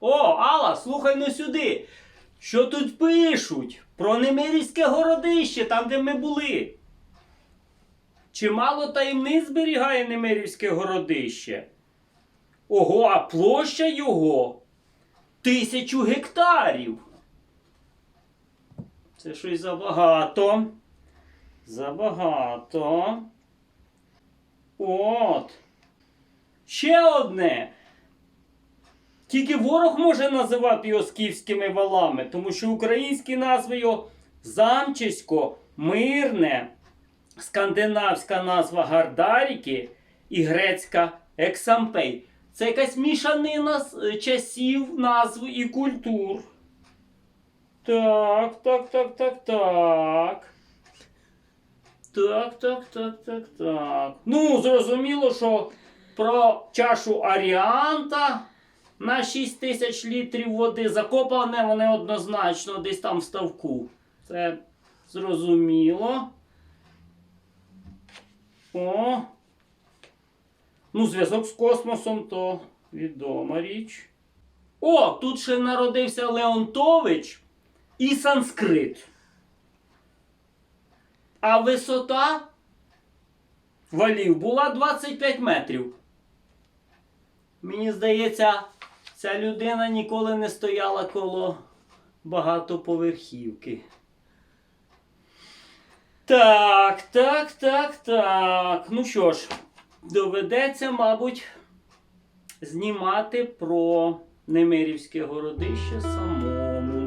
О, Алла, слухай ну сюди. Що тут пишуть про Немирівське городище, там, де ми були. Чимало таємниць зберігає Немирівське городище. Ого, а площа його тисячу гектарів. Це щось забагато. Забагато. От. Ще одне. Тільки ворог може називати його скіфськими валами, тому що українські назви його Замчисько, Мирне, скандинавська назва Гардаріки і грецька Ексампей. Це якась мішанина з е, часів, назв і культур. Так, так, так, так, так. Так, так, так, так, так. Ну, зрозуміло, що про чашу Аріанта на 6 тисяч літрів води закопане вони однозначно десь там в ставку. Це зрозуміло. О. Ну, зв'язок з космосом то відома річ. О, тут ще народився Леонтович і санскрит. А висота валів була 25 метрів. Мені здається, ця людина ніколи не стояла коло багатоповерхівки. Так, так, так, так. Ну що ж, доведеться, мабуть, знімати про Немирівське городище само.